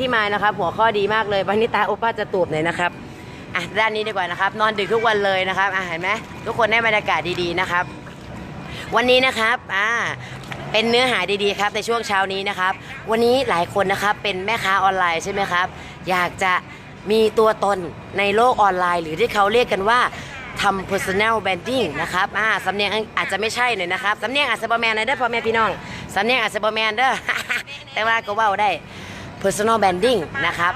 ที่มานะครับ หัวข้อดีมากเลยวันนี้ตาโอป้าจะตูบหน่อยนะครับอะด้านนี้ดีกว่านะครับ นอนดึกทุกวันเลยนะครับอะเห็นไหมทุกคนได้บรรยากาศดีๆนะครับ วันนี้นะครับอ่าเป็นเนื้อหาดีๆครับในช่วงเช้านี้นะครับ วันนี้หลายคนนะครับเป็นแม่ค้าออนไลน์ใช่ไหมครับ อยากจะมีตัวตนในโลกออนไลน์ หรือที่เขาเรียกกันว่าทำ personal branding นะครับอ่าสำเนียงอาจจะไม่ใช่เลยนะครับสำเนียงอาจจะบอแมนเลยเด้อพ่อแม่พี่น้องสำเนียงอาจจะบอแมนเด้อแต่ว่าก็ว่าได้ personal branding นะครับ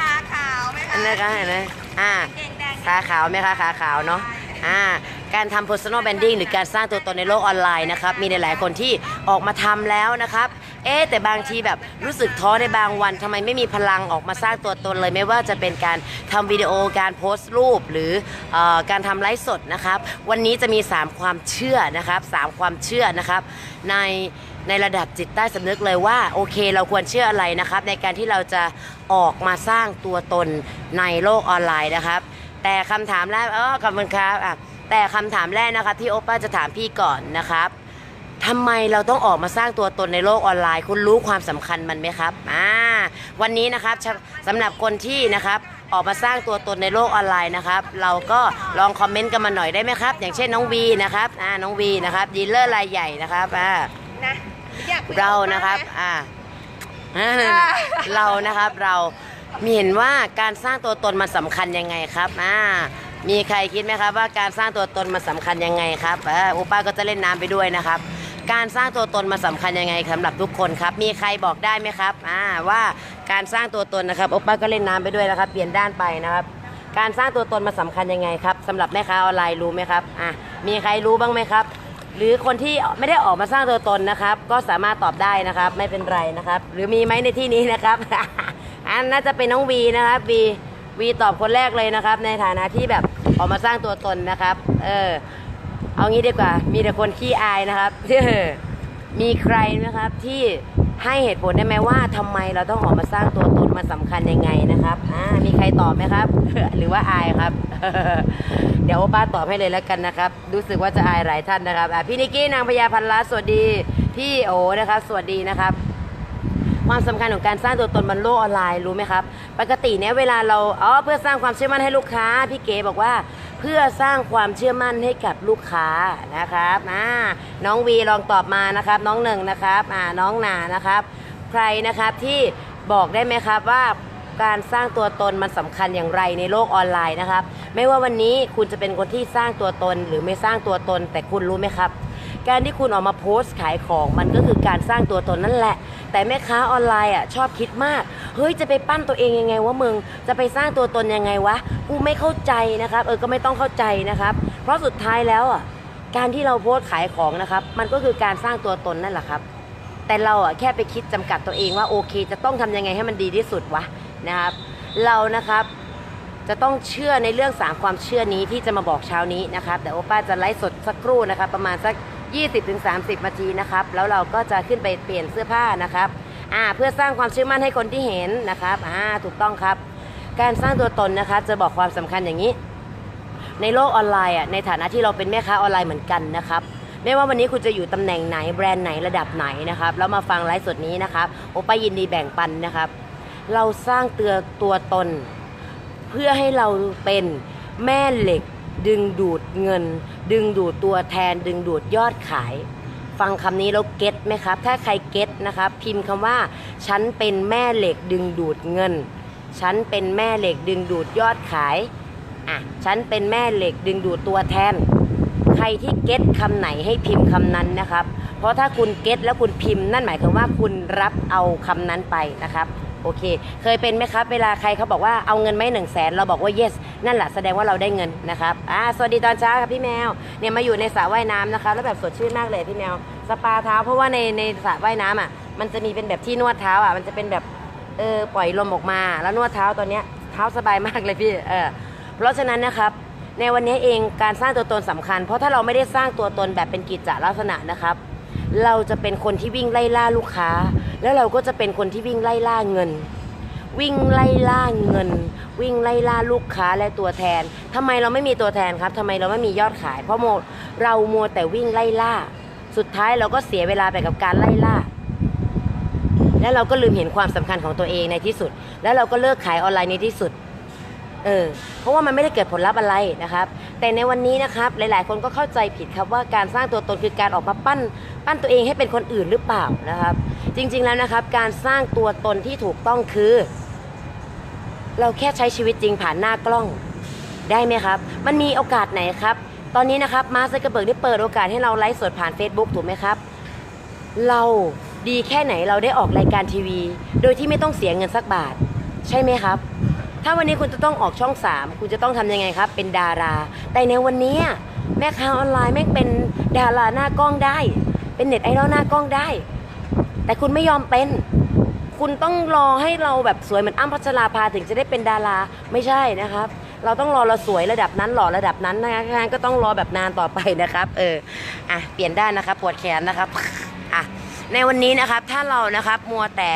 ขาขาวไหมคะอันนะคะเห็นไหมอ่าเก่งแดงขาขาวไหมคะขาขาวเนาะอ่าการทำ personal branding หรือการสร้างตัวตนในโลกออนไลน์นะครับ มีหลายๆคนที่ออกมาทำแล้วนะครับ เอ๊แต่บางทีแบบรู้สึกท้อในบางวันทำไมไม่มีพลังออกมาสร้างตัวตนเลย ไม่ว่าจะเป็นการทำวิดีโอการโพสต์รูป หรือออการทำไลฟ์สดนะครับ วันนี้จะมี 3 ความเชื่อนะครับสามความเชื่อนะครับในในระดับจิตใต้สำนึกเลยว่าโอเคเราควรเชื่ออะไรนะครับ ในการที่เราจะออกมาสร้างตัวตนในโลกออนไลน์นะครับ แต่คำถามแรกเออขอบคุณครับอะแต่คำถามแรกนะครับที่โอป้าจะถามพี่ก่อนนะครับ ทำไมเราต้องออกมาสร้างตัวตนในโลกออนไลน์ คุณรู้ความสำคัญมันไหมครับอ่าวันนี้นะครับสสำหรับคนที่นะครับ ออกมาสร้างตัวตนในโลกออนไลน์นะครับ เราก็ลองคอมเมนต์กันมาหน่อยได้ไหมครับ อย่างเช่นน้องวีนะครับอ่าน้องวีนะครับดีลเลอร์รายใหญ่นะครับอ่านะอยากคุยเรากับนะครับป้าไหม อ่า เรานะครับเรามีเห็นว่าการสร้างตัวตนมันสำคัญยังไงครับอ่ามีใครคิดไหมครับว่าการสร้างตัวตนมันสำคัญยังไงครับเอออุป้าก็จะเล่นน้ำไปด้วยนะครับ การสร้างตัวตนมันสำคัญยังไงสำหรับทุกคนครับ มีใครบอกได้ไหมครับอ่าว่าการสร้างตัวตนนะครับโอป้าก็เล่นน้ำไปด้วยนะครับ เปลี่ยนด้านไปนะครับ การสร้างตัวตนมันสำคัญยังไงครับสำหรับแม่ค้าออนไลน์รู้ไหมครับอะมีใครรู้บ้างไหมครับ หรือคนที่ไม่ได้ออกมาสร้างตัวตนนะครับ ก็สามารถตอบได้นะครับ ไม่เป็นไรนะครับ หรือมีไหมในที่นี้นะครับอันน่าจะเป็นน้องวีนะครับวีวีตอบคนแรกเลยนะครับ ในฐานะที่แบบออกมาสร้างตัวตนนะครับ เออ เอางี้ดีกว่า มีแต่คนขี้อายนะครับ มีใครนะครับที่ให้เหตุผลได้ไหมว่าทำไมเราต้องออกมาสร้างตัวตนมันสำคัญยังไงนะครับอ่ามีใครตอบไหมครับ หรือว่าอายครับ เดี๋ยวป้าตอบให้เลยแล้วกันนะครับ รู้สึกว่าจะอายหลายท่านนะครับอะพี่นิกกี้นางพญาพันล้านสวัสดี พี่โอนะครับ สวัสดีนะครับความสำคัญของการสร้างตัวตนบนโลกออนไลน์รู้ไหมครับ ปกติเนี่ยเวลาเราอ๋อเพื่อสร้างความเชื่อมั่นให้ลูกค้า พี่เก๋บอกว่า เพื่อสร้างความเชื่อมั่นให้กับลูกค้านะครับอ่าน้องวีลองตอบมานะครับ น้องหนึ่งนะครับอ่าน้องหนานะครับ ใครนะครับที่บอกได้ไหมครับว่าการสร้างตัวตนมันสำคัญอย่างไรในโลกออนไลน์นะครับ ไม่ว่าวันนี้คุณจะเป็นคนที่สร้างตัวตนหรือไม่สร้างตัวตน แต่คุณรู้ไหมครับ การที่คุณออกมาโพสต์ขายของมันก็คือการสร้างตัวตนนั่นแหละ แต่แม่ค้าออนไลน์อะชอบคิดมาก เฮ้ยจะไปปั้นตัวเองยังไงวะมึง จะไปสร้างตัวตนยังไงวะกูไม่เข้าใจนะครับเออก็ไม่ต้องเข้าใจนะครับ เพราะสุดท้ายแล้วอะการที่เราโพสต์ขายของนะครับ มันก็คือการสร้างตัวตนนั่นแหละครับ แต่เราอะแค่ไปคิดจำกัดตัวเองว่าโอเค จะต้องทำยังไงให้มันดีที่สุดวะนะครับ เรานะครับจะต้องเชื่อในเรื่องสามความเชื่อนี้ที่จะมาบอกเช้านี้นะครับเดี๋ยวโอป้าจะไลฟ์สดสักครู่นะครับ ประมาณสัก 20-30นาทีนะครับ แล้วเราก็จะขึ้นไปเปลี่ยนเสื้อผ้านะครับ อ่าเพื่อสร้างความเชื่อมั่นให้คนที่เห็นนะครับอ่าถูกต้องครับ การสร้างตัวตนนะคะจะบอกความสำคัญอย่างนี้ ในโลกออนไลน์อะในฐานะที่เราเป็นแม่ค้าออนไลน์เหมือนกันนะครับไม่ว่าวันนี้คุณจะอยู่ตำแหน่งไหนแบรนด์ไหนระดับไหนนะครับแล้วมาฟังไลฟ์สดนี้นะครับโอป้ายินดีแบ่งปันนะครับ เราสร้างเตือตัวตน เพื่อให้เราเป็นแม่เหล็ก ดึงดูดเงิน ดึงดูดตัวแทน ดึงดูดยอดขาย ฟังคำนี้แล้วเก็ตไหมครับ ถ้าใครเก็ตนะครับ พิมพ์คำว่า ฉันเป็นแม่เหล็กดึงดูดเงิน ฉันเป็นแม่เหล็กดึงดูดยอดขาย อะ ฉันเป็นแม่เหล็กดึงดูดตัวแทน ใครที่เก็ตคำไหนให้พิมพ์คำนั้นนะครับ เพราะถ้าคุณเก็ตแล้วคุณพิมพ์นั่นหมายความว่าคุณรับเอาคำนั้นไปนะครับ โอเค เคยเป็นไหมครับ เวลาใครเขาบอกว่าเอาเงินไหม่หนึ่งแสนเราบอกว่า yes นั่นแหละแสดงว่าเราได้เงินนะครับอ่าสวัสดีตอนเช้าครับพี่แมวเนี่ยมาอยู่ในสระว่ายน้ำนะคะแล้วแบบสดชื่นมากเลยพี่แมวสปาเท้าเพราะว่าในในสระว่ายน้ำอะมันจะมีเป็นแบบที่นวดเท้าอะมันจะเป็นแบบเออปล่อยลมออกมา แล้วนวดเท้าตอนเนี้ยเท้าสบายมากเลยพี่เออเพราะฉะนั้นนะครับในวันนี้เองการสร้างตัวตนสำคัญ เพราะถ้าเราไม่ได้สร้างตัวตนแบบเป็นกิจจลักษณะนะครับ เราจะเป็นคนที่วิ่งไล่ล่าลูกค้า แล้วเราก็จะเป็นคนที่วิ่งไล่ล่าเงิน วิ่งไล่ล่าเงิน วิ่งไล่ล่าลูกค้าและตัวแทนทำไมเราไม่มีตัวแทนครับทำไมเราไม่มียอดขาย เพราะโมเรามัวแต่วิ่งไล่ล่า สุดท้ายเราก็เสียเวลาไปกับการไล่ล่า แล้วเราก็ลืมเห็นความสำคัญของตัวเองในที่สุด แล้วเราก็เลิกขายออนไลน์ในที่สุด เออเพราะว่ามันไม่ได้เกิดผลลัพธ์อะไรนะครับ แต่ในวันนี้นะครับหลาย ๆ คนก็เข้าใจผิดครับว่าการสร้างตัวตนคือการออกมาปั้น ปั้นตัวเองให้เป็นคนอื่นหรือเปล่านะครับ จริง ๆ แล้วนะครับ การสร้างตัวตนที่ถูกต้องคือ เราแค่ใช้ชีวิตจริงผ่านหน้ากล้องได้ไหมครับ มันมีโอกาสไหนครับ ตอนนี้นะครับมาร์คซักเกอร์เบิร์กได้เปิดโอกาสให้เราไลฟ์สดผ่าน Facebook ถูกไหมครับ เราดีแค่ไหนเราได้ออกรายการทีวี โดยที่ไม่ต้องเสียเงินสักบาท ใช่ไหมครับ ถ้าวันนี้คุณจะต้องออกช่อง 3 คุณจะต้องทำยังไงครับ เป็นดารา แต่ในวันนี้แม่ค้าออนไลน์แม่งเป็นดาราหน้ากล้องได้ เป็นเน็ตไอดอลหน้ากล้องได้ แต่คุณไม่ยอมเป็น คุณต้องรอให้เราแบบสวยเหมือนอ้ำพัชราภาถึงจะได้เป็นดาราไม่ใช่นะครับ เราต้องรอเราสวยระดับนั้นหล่อระดับนั้นนะคะงั้นก็ต้องรอแบบนานต่อไปนะครับ เอออะเปลี่ยนได้นะครับปวดแขนนะครับอะในวันนี้นะครับถ้าเรานะครับมัวแต่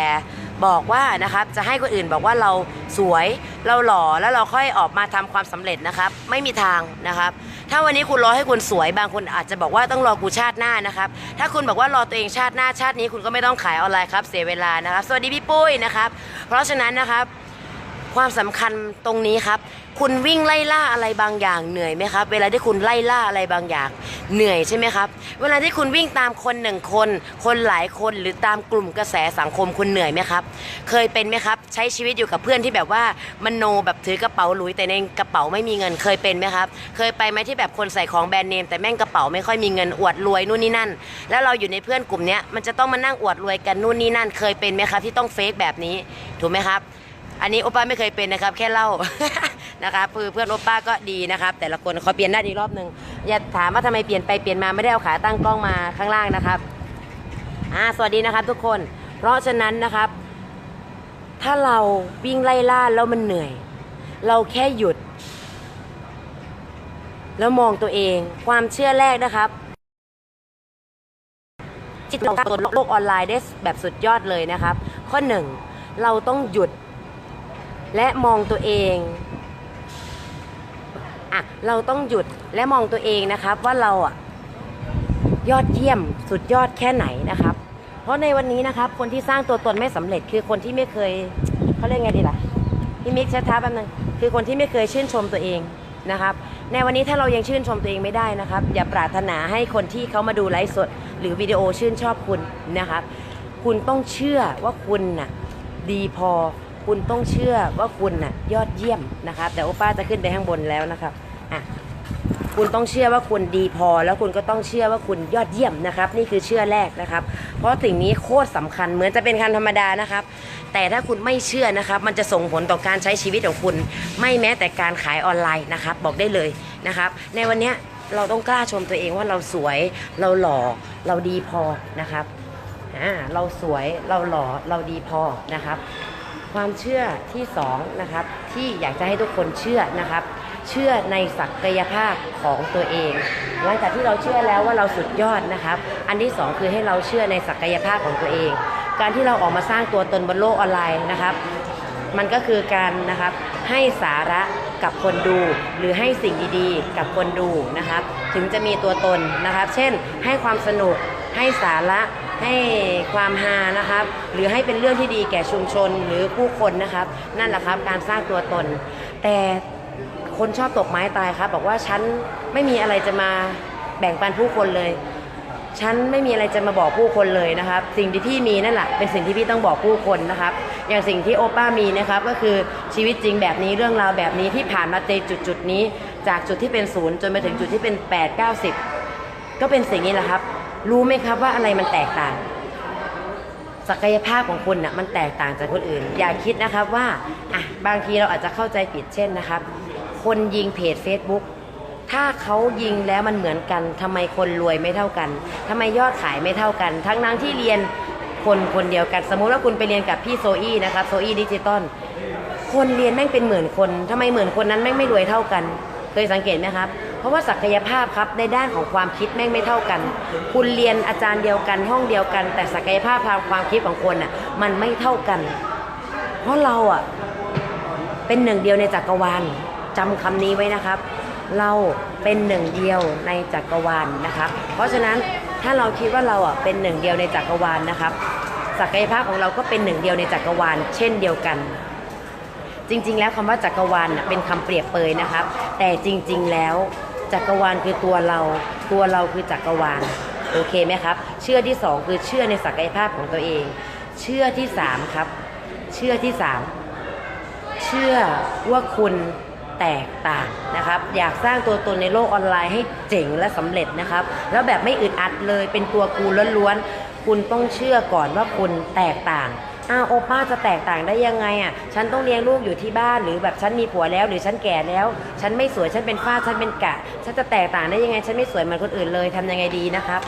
บอกว่านะครับจะให้คนอื่นบอกว่าเราสวยเราหล่อแล้วเราค่อยออกมาทำความสำเร็จนะครับ ไม่มีทางนะครับ ถ้าวันนี้คุณรอให้คุณสวยบางคนอาจจะบอกว่าต้องรอกูชาติหน้านะครับ ถ้าคุณบอกว่ารอตัวเองชาติหน้าชาตินี้คุณก็ไม่ต้องขายออนไลน์ครับเสียเวลานะครับ สวัสดีพี่ปุ้ยนะครับ เพราะฉะนั้นนะครับ ความสำคัญตรงนี้ครับ คุณวิ่งไล่ล่าอะไรบางอย่างเหนื่อยไหมครับ เวลาที่คุณไล่ล่าอะไรบางอย่างเหนื่อยใช่ไหมครับ เวลาที่คุณวิ่งตามคนหนึ่งคน คนหลายคนหรือตามกลุ่มกระแสสังคมคุณเหนื่อยไหมครับ เคยเป็นไหมครับ ใช้ชีวิตอยู่กับเพื่อนที่แบบว่ามโนแบบถือกระเป๋าหลุยแต่ในกระเป๋าไม่มีเงินเคยเป็นไหมครับ เคยไปไหมที่แบบคนใส่ของแบรนด์เนมแต่แม่งกระเป๋าไม่ค่อยมีเงินอวดรวยนู่นนี่นั่น แล้วเราอยู่ในเพื่อนกลุ่มนี้มันจะต้องมานั่งอวดรวยกันนู่นนี่นั่น เคยเป็นไหมครับ ที่ต้องเฟกแบบนี้ถูกไหมครับ อันนี้โอป้าไม่เคยเป็นนะครับ แค่เล่า นะครับคือเพื่อนโอป้าก็ดีนะครับ แต่ละคนขอเปลี่ยนด้านอีกรอบหนึ่งอย่าถามว่าทำไมเปลี่ยนไปเปลี่ยนมาไม่ได้เอาขาตั้งกล้องมาข้างล่างนะครับอ่าสวัสดีนะครับทุกคน เพราะฉะนั้นนะครับ ถ้าเราวิ่งไล่ล่าแล้วมันเหนื่อย เราแค่หยุด แล้วมองตัวเองความเชื่อแรกนะครับที่เราตัวโลกออนไลน์ได้แบบสุดยอดเลยนะครับ ข้อหนึ่งเราต้องหยุด และมองตัวเองอะเราต้องหยุดและมองตัวเองนะครับว่าเราอะยอดเยี่ยมสุดยอดแค่ไหนนะครับ เพราะในวันนี้นะครับ คนที่สร้างตัวตนไม่สำเร็จคือคนที่ไม่เคยเขาเรียกไงดีล่ะพี่มิกช้าๆแป๊บนึงคือคนที่ไม่เคยชื่นชมตัวเองนะครับ ในวันนี้ถ้าเรายังชื่นชมตัวเองไม่ได้นะครับ อย่าปรารถนาให้คนที่เขามาดูไลฟ์สด หรือวิดีโอชื่นชอบคุณนะครับ คุณต้องเชื่อว่าคุณน่ะดีพอ คุณต้องเชื่อว่าคุณน่ะยอดเยี่ยมนะครับแต่โอป้าจะขึ้นไปข้างบนแล้วนะครับอะคุณต้องเชื่อว่าคุณดีพอ แล้วคุณก็ต้องเชื่อว่าคุณยอดเยี่ยมนะครับ นี่คือเชื่อแรกนะครับ เพราะสิ่งนี้โคตรสำคัญเหมือนจะเป็นคำธรรมดานะครับ แต่ถ้าคุณไม่เชื่อนะครับ มันจะส่งผลต่อการใช้ชีวิตของคุณ ไม่แม้แต่การขายออนไลน์นะครับ บอกได้เลยนะครับ ในวันนี้เราต้องกล้าชมตัวเองว่าเราสวย เราหล่อเราดีพอนะครับอ่าเราสวยเราหล่อเราดีพอนะครับ ความเชื่อที่สองนะครับที่อยากจะให้ทุกคนเชื่อนะครับ เชื่อในศักยภาพของตัวเองหลังจากที่เราเชื่อแล้วว่าเราสุดยอดนะครับ อันที่สองคือให้เราเชื่อในศักยภาพของตัวเอง การที่เราออกมาสร้างตัวตนบนโลกออนไลน์นะครับ มันก็คือการนะครับให้สาระกับคนดูหรือให้สิ่งดีๆ กับคนดูนะครับ ถึงจะมีตัวตนนะครับ เช่น ให้ความสนุกให้สาระ ให้ความฮานะครับ หรือให้เป็นเรื่องที่ดีแก่ชุมชนหรือผู้คนนะครับ นั่นแหละครับการสร้างตัวตน แต่คนชอบตกไม้ตายครับ บอกว่าฉันไม่มีอะไรจะมาแบ่งปันผู้คนเลยฉันไม่มีอะไรจะมาบอกผู้คนเลยนะครับ สิ่งที่พี่มีนั่นแหละเป็นสิ่งที่พี่ต้องบอกผู้คนนะครับ อย่างสิ่งที่โอป้ามีนะครับก็คือชีวิตจริงแบบนี้เรื่องราวแบบนี้ที่ผ่านมาในจุดจุดนี้ จากจุดที่เป็นศูนย์จนมาถึงจุดที่เป็น 8 9 0 ก็เป็นสิ่งนี้แหละครับ รู้ไหมครับว่าอะไรมันแตกต่าง ศักยภาพของคุณน่ะมันแตกต่างจากคนอื่น อย่าคิดนะครับว่าอะบางทีเราอาจจะเข้าใจผิดเช่นนะครับ คนยิงเพจ Facebook ถ้าเขายิงแล้วมันเหมือนกันทำไมคนรวยไม่เท่ากันทำไมยอดขายไม่เท่ากัน ทั้งนั้งที่เรียนคนคนเดียวกัน สมมุติว่าคุณไปเรียนกับพี่โซอี้นะครับโซอี้ดิจิตอลคนเรียนแม่งเป็นหมื่นคนทำไมหมื่นคนนั้นแม่งไม่รวยเท่ากัน เคยสังเกตไหมครับ เพราะว่าศักยภาพครับในด้านของความคิดแม่งไม่เท่ากัน คุณเรียนอาจารย์เดียวกันห้องเดียวกัน แต่ศักยภาพทางความคิดของคนอะมันไม่เท่ากัน เพราะเราอะเป็นหนึ่งเดียวในจักรวาลจำคำนี้ไว้นะครับ เราเป็นหนึ่งเดียวในจักรวาลนะครับ เพราะฉะนั้นถ้าเราคิดว่าเราอะเป็นหนึ่งเดียวในจักรวาลนะครับศักยภาพของเราก็เป็นหนึ่งเดียวในจักรวาลเช่นเดียวกัน จริง ๆ แล้วคำว่าจักรวาลน่ะเป็นคำเปรียบเปยนะครับ แต่จริงๆแล้วจักรวาลคือตัวเรา ตัวเราคือจักรวาลโอเคไหมครับ เชื่อที่สองคือเชื่อในศักยภาพของตัวเอง เชื่อที่สามครับ เชื่อที่สามเชื่อว่าคุณแตกต่างนะครับ อยากสร้างตัวตนในโลกออนไลน์ให้เจ๋งและสำเร็จนะครับ แล้วแบบไม่อึดอัดเลยเป็นตัวกูล้วนๆคุณต้องเชื่อก่อนว่าคุณแตกต่าง อ้าวโอป้าจะแตกต่างได้ยังไงอะ ฉันต้องเลี้ยงลูกอยู่ที่บ้านหรือแบบฉันมีผัวแล้ว หรือฉันแก่แล้ว ฉันไม่สวยฉันเป็นฝ้าฉันเป็นกะ ฉันจะแตกต่างได้ยังไง ฉันไม่สวยเหมือนคนอื่นเลยทำยังไงดีนะครับ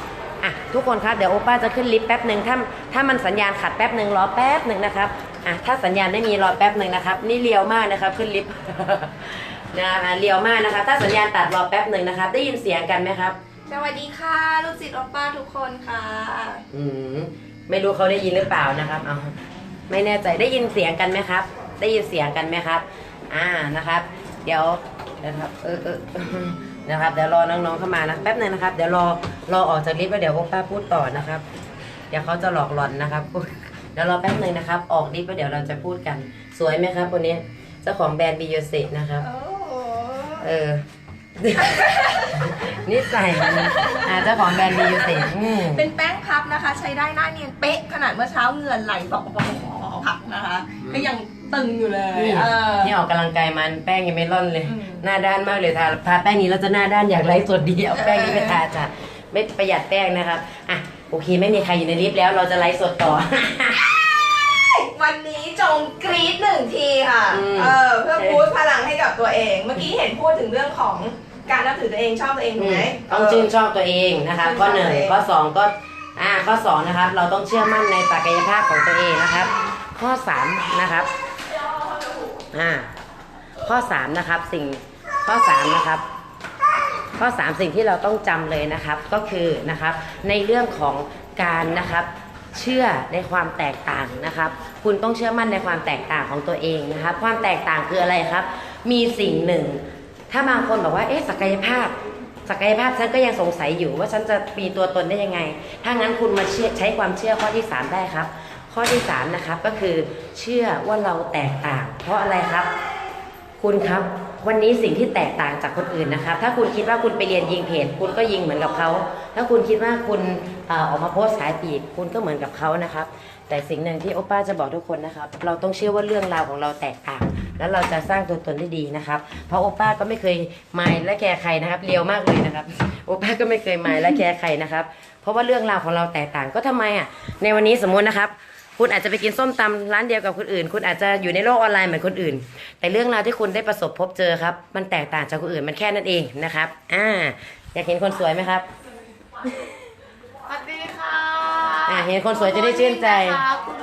อะทุกคนครับเดี๋ยวโอป้าจะขึ้นลิฟต์แป๊บหนึ่งถ้าถ้ามันสัญญาณขัดแป๊บหนึ่งรอแป๊บหนึ่งนะครับอะถ้าสัญญาณไม่มีรอแป๊บหนึ่งนะครับ นี่เลียวมากนะครับ ขึ้นลิฟต์ นะคะเลียวมากนะคะถ้าสัญญาณตัดรอแป๊บหนึ่งนะครับ ได้ยินเสียงกันไหมครับ สวัสดีค่ะ ลูกศิษย์โอป้าทุกคนค่ะ อืม ไม่รู้เขาได้ยินหรือเปล่านะครับเอาไม่แน่ใจได้ยินเสียงกันไหมครับ ได้ยินเสียงกันไหมครับ อ่านะครับ เดี๋ยวนะครับเออเออนะครับเดี๋ยวรอน้องๆเข้ามานะแป๊บหนึงนะครับ เดี๋ยวรอรอออกจากลิฟต์แล้วเดี๋ยวพวกป้าพูดต่อนะครับ เดี๋ยวเขาจะหลอกหลอนนะครับเดี๋ยวรอแป๊บหนึงนะครับ ออกลิฟต์แล้วเดี๋ยวเราจะพูดกัน สวยไหมครับคนนี้เจ้าของแบรนด์บีโยเซนะครับโอ้โหเออ นิสัยอ่าเจ้าของแบรนด์บีโยเซอืมเป็นแป้งพับนะคะ ใช้ได้หน้าเนียนเป๊ะขนาดเมื่อเช้าเหงื่อไหลบอกบอกพักนะคะ ก็ยังตึงอยู่เลยนี่เออ นี่ออกกำลังกายมันแป้งยังไม่ร่อนเลย อืม หน้าด้านมากเลยทาทาแป้งนี้เราจะหน้าด้านอยากไลฟ์สดดีเอาแป้งนี้ไปทาจ้ะไม่ประหยัดแป้งนะครับอะโอเคไม่มีใครอยู่ในลิฟต์แล้วเราจะไลฟ์สดต่อ วันนี้จงกรี๊ดหนึ่งทีค่ะ อืม เออ เพื่อบูสต์พลังให้กับตัวเอง เมื่อกี้เห็นพูดถึงเรื่องของ การนับถือตัวเองชอบตัวเองถูกไหมต้องชื่นชอบตัวเองนะครับชื่นชข้ออบหนึ่งตัวเองข้อสองก็อ่าข้อสองนะครับ เราต้องเชื่อมั่นในศักยภาพของตัวเองนะครับ ข้อสามนะครับอ่าข้อสามนะครับสิ่งข้อสามนะครับข้อ 3 สิ่งที่เราต้องจำเลยนะครับก็คือนะครับในเรื่องของการนะครับเชื่อในความแตกต่างนะครับ คุณต้องเชื่อมั่นในความแตกต่างของตัวเองนะครับ ความแตกต่างคืออะไรครับ มีสิ่งหนึ่ง ถ้าบางคนบอกว่าเอ๊ะศักยภาพ ศักยภาพฉันก็ยังสงสัยอยู่ว่าฉันจะมีตัวตนได้ยังไง ถ้างั้นคุณมาเชื่อใช้ความเชื่อข้อที่ 3 ได้ครับ ข้อที่ 3 นะครับก็คือเชื่อว่าเราแตกต่าง เพราะอะไรครับ คุณครับวันนี้สิ่งที่แตกต่างจากคนอื่นนะครับ ถ้าคุณคิดว่าคุณไปเรียนยิงเพจคุณก็ยิงเหมือนกับเขา ถ้าคุณคิดว่าคุณอออกมาโพสขายปีกคุณก็เหมือนกับเขานะครับ แต่สิ่งหนึ่งที่โอป้าจะบอกทุกคนนะครับ เราต้องเชื่อว่าเรื่องราวของเราแตกต่าง แล้วเราจะสร้างตัวตนได้ดีนะครับ เพราะโอป้าก็ไม่เคยมายและแคร์ใครนะครับเลียวมากเลยนะครับ โอป้าก็ไม่เคยมายและแคร์ใครนะครับ เพราะว่าเรื่องราวของเราแตกต่างก็ทำไมอะ ในวันนี้สมมุตินะครับคุณอาจจะไปกินส้มตำร้านเดียวกับคนอื่น คุณอาจจะอยู่ในโลกออนไลน์เหมือนคนอื่น แต่เรื่องราวที่คุณได้ประสบพบเจอครับ มันแตกต่างจากคนอื่นมันแค่นั้นเองนะครับ อ่า อยากเห็นคนสวยไหมครับสวัสดีค่ะ อ่า เห็นคนสวยจะได้ชื่นใจค่ะคุณ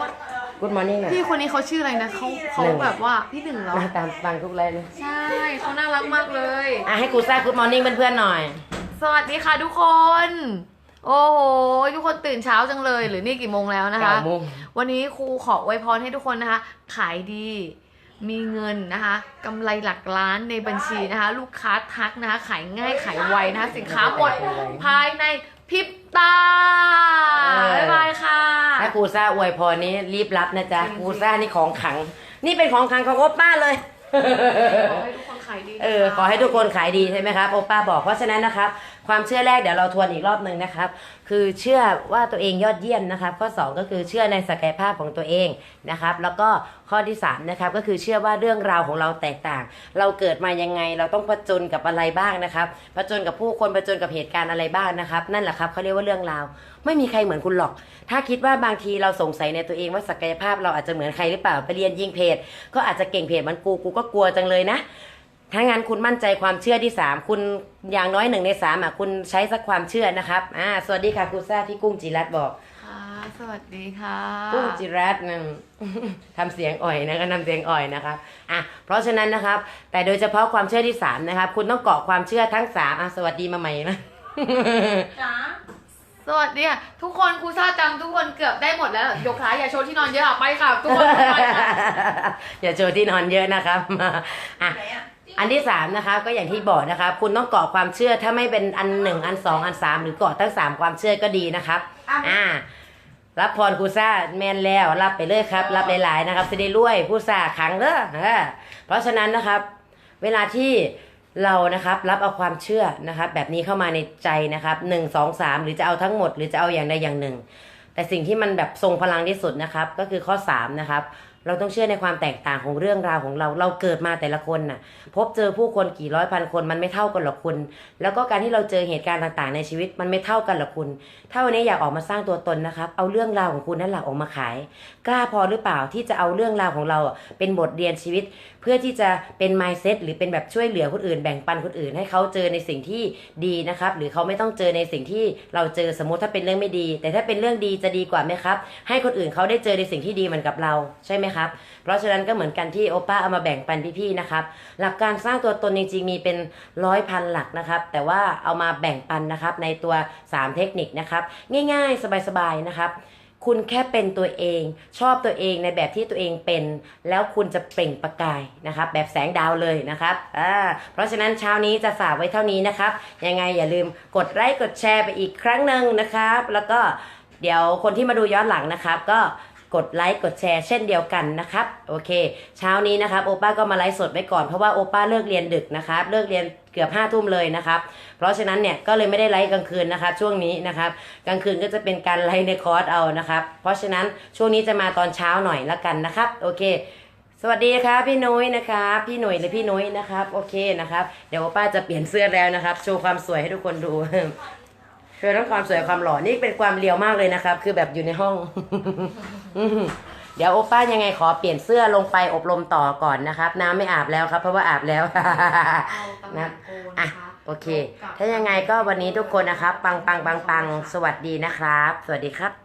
มด Good morning หน่อยพี่คนนี้เขาชื่ออะไรนะเขาเขาหนึ่ง แบบว่าพี่หนึ่งเหรอ มาตามฟังทุกไลน์เลยใช่เขาน่ารักมากเลย อะให้กูซ่า Good morning เพื่อนๆหน่อย สวัสดีค่ะทุกคน โอ้โห ทุกคนตื่นเช้าจังเลย หรือนี่กี่โมงแล้วนะคะ เก้าโมง วันนี้ครูขออวยพรให้ทุกคนนะคะ ขายดี มีเงินนะคะกำไรหลักล้านในบัญชีนะคะ ลูกค้าทักนะคะ ขายง่ายขายไวนะคะ สินค้าหมดภายใน พริบตาเออบ๊ายบายค่ะ ถ้ากูซ่าอวยพรนี้รีบรับนะจ๊ะกูซ่านี่ของขลัง นี่เป็นของขลังของโอป้าเลย ขอให้ทุกคนขายดีนะคะเออ ขอให้ทุกคนขายดีใช่ไหมครับโอป้าบอกเพราะฉะนั้นนะครับ ความเชื่อแรกเดี๋ยวเราทวนอีกรอบหนึ่งนะครับ คือเชื่อว่าตัวเองยอดเยี่ยมนะครับ ข้อ 2 ก็คือเชื่อในศักยภาพของตัวเองนะครับ แล้วก็ข้อที่3นะครับก็คือเชื่อว่าเรื่องราวของเราแตกต่าง เราเกิดมายังไงเราต้องผจญกับอะไรบ้างนะครับผจญกับผู้คนผจญกับเหตุการณ์อะไรบ้างนะครับ นั่นแหละครับเขาเรียกว่าเรื่องราว ไม่มีใครเหมือนคุณหรอก ถ้าคิดว่าบางทีเราสงสัยในตัวเองว่าศักยภาพเราอาจจะเหมือนใครหรือเปล่าไปเรียนยิงเพจก็อาจจะเก่งเพจมันกูกูก็กลัวจังเลยนะ ถ้างั้นคุณมั่นใจความเชื่อที่3คุณอย่างน้อยหนึ่งในสามอะคุณใช้สักความเชื่อนะครับอ่าสวัสดีค่ะครูซ่าพี่กุ้งจิรัตน์บอก ค่ะ สวัสดีค่ะกุ้งจิรัตน์นึงทำเสียงอ่อยนะก็ทำเสียงอ่อยนะครับอะเพราะฉะนั้นนะครับ แต่โดยเฉพาะความเชื่อที่3นะครับ คุณต้องเกาะความเชื่อทั้ง3อะสวัสดีมาใหม่นะ จ๋าสวัสดีค่ะทุกคนครูซ่าจำทุกคนเกือบได้หมดแล้ว ยกขาอย่าโชว์ที่นอนเยอะอะไปค่ะ ทุกคนไปค่ะอย่าโจที่นอนเยอะนะครับมาอะ ไหนอะ อันที่สามนะคะก็อย่างที่บอกนะครับคุณต้องเกาะความเชื่อถ้าไม่เป็นอันหนึ่งอันสองอันสามหรือเกาะทั้งสามความเชื่อก็ดีนะครับอะอ่า รับพรครูซ่าแมนแล้วรับไปเลยครับ รับหลาย ๆ นะครับจะได้รวยผู้ซ่าขังเด้อเออเพราะฉะนั้นนะครับ เวลาที่เรานะครับรับเอาความเชื่อนะครับ แบบนี้เข้ามาในใจนะครับหนึ่งสองสามหรือจะเอาทั้งหมด หรือจะเอาอย่างใดอย่างหนึ่ง แต่สิ่งที่มันแบบทรงพลังที่สุดนะครับ ก็คือข้อสามนะครับ เราต้องเชื่อในความแตกต่างของเรื่องราวของเรา เราเกิดมาแต่ละคนน่ะ พบเจอผู้คนกี่ร้อยพันคนมันไม่เท่ากันหรอกคุณ แล้วก็การที่เราเจอเหตุการณ์ต่างๆ ในชีวิตมันไม่เท่ากันหรอกคุณ ถ้าวันนี้อยากออกมาสร้างตัวตนนะครับ เอาเรื่องราวของคุณนั่นแหละออกมาขาย กล้าพอหรือเปล่าที่จะเอาเรื่องราวของเราเป็นบทเรียนชีวิต เพื่อที่จะเป็น mindset หรือเป็นแบบช่วยเหลือคนอื่น แบ่งปันคนอื่น ให้เขาเจอในสิ่งที่ดีนะครับ หรือเขาไม่ต้องเจอในสิ่งที่เราเจอสมมติถ้าเป็นเรื่องไม่ดี แต่ถ้าเป็นเรื่องดีจะดีกว่าไหมครับ ให้คนอื่นเขาได้เจอในสิ่งที่ดีเหมือนกับเราใช่ไหมครับ เพราะฉะนั้นก็เหมือนกันที่โอป้าเอามาแบ่งปันพี่ๆนะครับ หลักการสร้างตัวตนจริงๆมีเป็นร้อยพันหลักนะครับ แต่ว่าเอามาแบ่งปันนะครับในตัว 3 เทคนิคนะครับ ง่าย ๆ สบายๆนะครับคุณแค่เป็นตัวเอง ชอบตัวเองในแบบที่ตัวเองเป็น แล้วคุณจะเปล่งประกายนะครับ แบบแสงดาวเลยนะครับอ่าเพราะฉะนั้นเช้านี้จะฝากไว้เท่านี้นะครับ ยังไงอย่าลืมกดไลค์กดแชร์ไปอีกครั้งหนึ่งนะครับ แล้วก็เดี๋ยวคนที่มาดูย้อนหลังนะครับ ก็ กดไลค์กดแชร์เช่นเดียวกันนะครับโอเค เช้านี้นะครับโอป้าก็มาไลฟ์สดไว้ก่อนเพราะว่าโอป้าเลิกเรียนดึกนะครับเลิกเรียนเกือบห้าทุ่มเลยนะครับ เพราะฉะนั้นเนี่ยก็เลยไม่ได้ไลฟ์กลางคืนนะครับ ช่วงนี้นะครับ กลางคืนก็จะเป็นการไลฟ์ในคอร์สเอานะครับ เพราะฉะนั้นช่วงนี้จะมาตอนเช้าหน่อยละกันนะครับ โอเค สวัสดีครับพี่นุ้ยนะครับพี่หนุ่ยหรือพี่นุ้ยนะครับ โอเคนะครับ เดี๋ยวโอป้าจะเปลี่ยนเสื้อแล้วนะครับ โชว์ความสวยให้ทุกคนดู โชว์ทั้งความสวยความหล่อนี่เป็นความเรียวมากเลยนะครับ คือแบบอยู่ในห้องอืมเดี๋ยวโอป้ายังไงขอเปลี่ยนเสื้อลงไปอบรมต่อก่อนนะครับ น้ำไม่อาบแล้วครับ เพราะว่าอาบแล้วนะอะโอเค ถ้ายังไงก็วันนี้ทุกคนนะครับ ปังปังปังปังสวัสดีนะครับ สวัสดีครับ